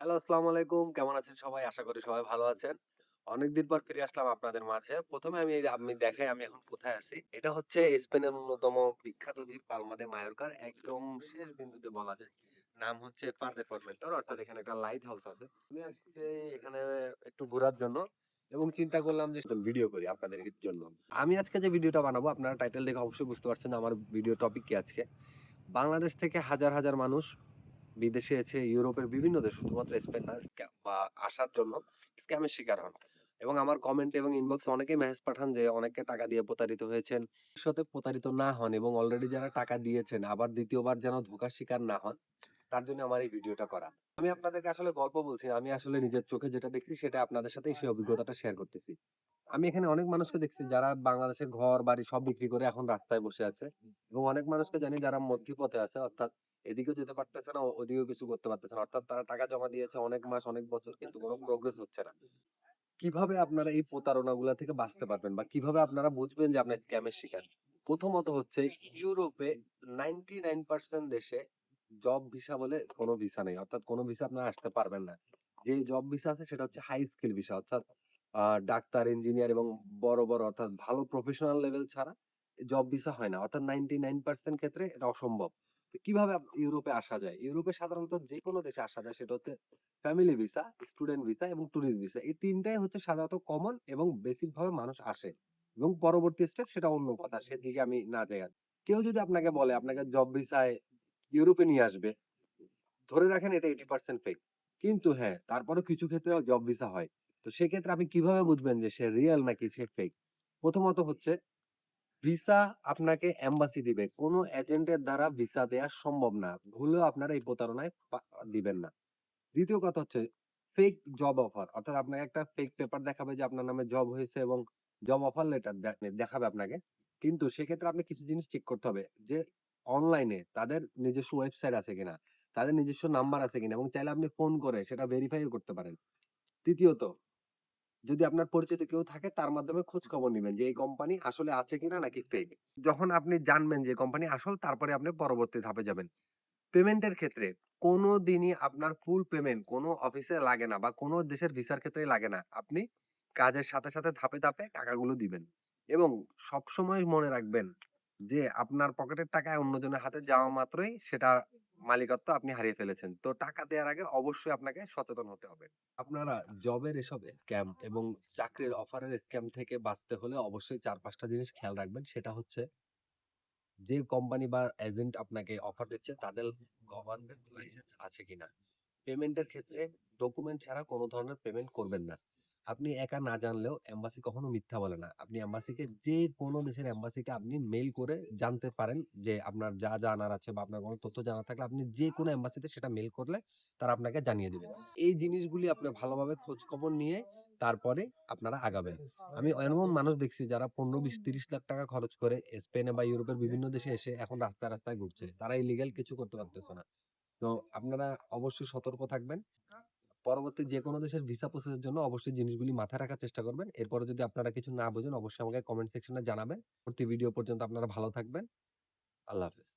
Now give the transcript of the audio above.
Hello, আসসালামু আলাইকুম। কেমন আছেন সবাই? আশা করি সবাই ভালো আছেন। অনেকদিন পর ফিরে আসলাম আপনাদের মাঝে। প্রথমে আমি আমি দেখাই আমি এখন কোথায় আছি, এটা হচ্ছে স্পেনের অন্যতম বিখ্যাত দ্বীপ, পালমা দে মায়োরকার। একদম শেষ বিন্দুতে বলা যায়। নাম হচ্ছে পার্দে ফরমেন্টর, অর্থাৎ এখানে একটা লাইট হাউস আছে। আমি আসছি এখানে একটু ঘোরার জন্য এবং চিন্তা করলাম যে ভিডিও করি আপনাদের জন্য। আমি আজকে যে ভিডিওটা বানাবো, আপনারা টাইটেল দেখে অবশ্যই বুঝতে পারছেন আমার ভিডিও টপিক কি আজকে। বাংলাদেশ থেকে হাজার হাজার মানুষ বিদেশে এসে ইউরোপের বিভিন্ন দেশ, শুধুমাত্র স্পেন না বা আসার জন্য স্ক্যামের শিকার হন। এবং আমার কমেন্ট এবং ইনবক্সে অনেকেই মেসেজ পাঠান যে অনেকে টাকা দিয়ে প্রতারিত হয়েছেন। ভবিষ্যতে প্রতারিত না হন এবং অলরেডি যারা টাকা দিয়েছেন, আবার দ্বিতীয়বার যেন ধোকার শিকার না হন, তার জন্য আমার এই ভিডিওটা করা আমি আপনাদেরকে আসলে গল্প বলছি, আমি আসলে নিজের চোখে যেটা দেখছি, সেটা আপনাদের সাথে সেই অভিজ্ঞতাটা শেয়ার করতেছি। আমি এখানে অনেক মানুষকে দেখছি যারা বাংলাদেশের ঘর বাড়ি সব বিক্রি করে এখন রাস্তায় বসে আছে এবং অনেক মানুষকে জানি যারা মধ্যপথে আছে অর্থাৎ এদিকেও যেতে পারতেছে না ওদিকেও কিছু করতে পারতেছে না। অর্থাৎ তারা টাকা জমা দিয়েছে অনেক মাস অনেক বছর কিন্তু কোনো প্রোগ্রেস হচ্ছে না। কীভাবে আপনারা এই প্রতারণাগুলা থেকে বাঁচতে পারবেন বা কীভাবে আপনারা বুঝবেন যে আপনার স্ক্যামের শিকার? প্রথমত হচ্ছে ইউরোপে নাইনটি নাইন পার্সেন্ট দেশে জব ভিসা বলে কোনো ভিসা নেই। অর্থাৎ কোনো ভিসা আপনারা আসতে পারবেন না। যে জব ভিসা আছে সেটা হচ্ছে হাই স্কিল ভিসা অর্থাৎ ডাক্তার, ইঞ্জিনিয়ার এবং বড় বড় অর্থাৎ ভালো প্রফেশনাল লেভেল ছাড়া জব ভিসা হয় না। অর্থাৎ নাইনটি নাইন পার্সেন্ট ক্ষেত্রে এটা অসম্ভব। কীভাবে ইউরোপে আসা যায়? ইউরোপে সাধারণত যে কোনো দেশে আসা যায় সেটা হচ্ছে ফ্যামিলি ভিসা স্টুডেন্ট ভিসা এবং ট্যুরিস্ট ভিসা এই তিনটাই হচ্ছে সাধারণত কমন এবং বেসিক ভাবে মানুষ আসে এবং পরবর্তী স্টেপ সেটা অন্য কথা, সেদিকে আমি না যাই। কেউ যদি আপনাকে বলে, আপনাকে জব ভিসায় ইউরোপে নিয়ে আসবে, ধরে রাখেন এটা এইটি পার্সেন্ট ফেক কিন্তু হ্যাঁ তারপরেও কিছু ক্ষেত্রে জব ভিসা হয়। তো সেক্ষেত্রে আপনি কীভাবে বুঝবেন যে সে রিয়েল নাকি সে ফেক প্রথমত হচ্ছে ভিসা আপনাকে এম্বাসি দিবে। কোনো এজেন্টের দ্বারা ভিসা দেওয়া সম্ভব না। ভুলেও আপনারা এই প্রতারণায় দিবেন না। দ্বিতীয় কথা হচ্ছে ফেক জব অফার অর্থাৎ আপনাকে একটা ফেক পেপার দেখাবে যে আপনার নামে জব হয়েছে এবং জব অফার লেটার দেখাবে আপনাকে। কিন্তু সেক্ষেত্রে আপনি কিছু জিনিস চেক করতে হবে যে অনলাইনে তাদের নিজস্ব ওয়েবসাইট আছে কিনা, তাদের নিজস্ব নাম্বার আছে কিনা এবং চাইলে আপনি ফোন করে সেটা ভেরিফাইও করতে পারেন। তৃতীয়ত যদি আপনার পরিচিত কেউ থাকে, তার মাধ্যমে খোঁজ খবর নিবেন যে, এই কোম্পানি আসলে আছে কিনা নাকি ফেক যখন আপনি জানবেন যে কোম্পানি আসল, তারপরে আপনি পরবর্তী ধাপে যাবেন। পেমেন্টের ক্ষেত্রে কোনো দিনই আপনার ফুল পেমেন্ট কোনো অফিসে লাগে না বা কোনো দেশের ভিসার ক্ষেত্রে লাগে না। আপনি কাজের সাথে সাথে ধাপে ধাপে টাকাগুলো দিবেন এবং সবসময় মনে রাখবেন যে, আপনার পকেটের টাকা অন্যজনের হাতে যাওয়া মাত্রই সেটা মালিকত্ব আপনি হারিয়ে ফেলেছেন। তো টাকা দেওয়ার আগে অবশ্যই আপনাকে সচেতন হতে হবে। আপনারা জবের এসব স্ক্যাম এবং চাকরির অফারের স্ক্যাম থেকে বাঁচতে হলে অবশ্যই চার পাঁচটা জিনিস খেয়াল রাখবেন। সেটা হচ্ছে যে কোম্পানি বা এজেন্ট আপনাকে অফার দিচ্ছে তাদের গভর্নমেন্ট লাইসেন্স আছে কিনা। পেমেন্টের ক্ষেত্রে ডকুমেন্ট ছাড়া কোনো ধরনের পেমেন্ট করবেন না। আপনি একা না জানলেও এম্বাসি কখনো মিথ্যা বলে না। আপনি এম্বাসিকে যে কোনো দেশের এম্বাসিকে আপনি মেইল করে জানতে পারেন যে আপনার যা জানার আছে বা আপনার কোনো তথ্য জানা থাকলে আপনি যে কোনো এম্বাসিতে সেটা মেইল করলে তারা আপনাকে জানিয়ে দিবে। এই জিনিসগুলি আপনি ভালোভাবে খোঁজ খবর নিয়ে তারপরে আপনারা আগাবেন। আমি এমন মানুষ দেখছি যারা পনেরো বিশ তিরিশ লাখ টাকা খরচ করে স্পেনে বা ইউরোপের বিভিন্ন দেশে এসে এখন রাস্তায় রাস্তায় ঘুরছে। তারা ইলিগাল কিছু করতে পারতেছে না। তো আপনারা অবশ্যই সতর্ক থাকবেন। পরবর্তী যে কোনো দেশের ভিসা প্রসেসের জন্য অবশ্যই জিনিসগুলি মাথায় রাখার চেষ্টা করবেন। এরপরে যদি আপনারা কিছু না বোঝেন, অবশ্যই আমাকে কমেন্ট সেকশনে জানাবেন। পরবর্তী ভিডিও পর্যন্ত আপনারা ভালো থাকবেন। আল্লাহ হাফেজ।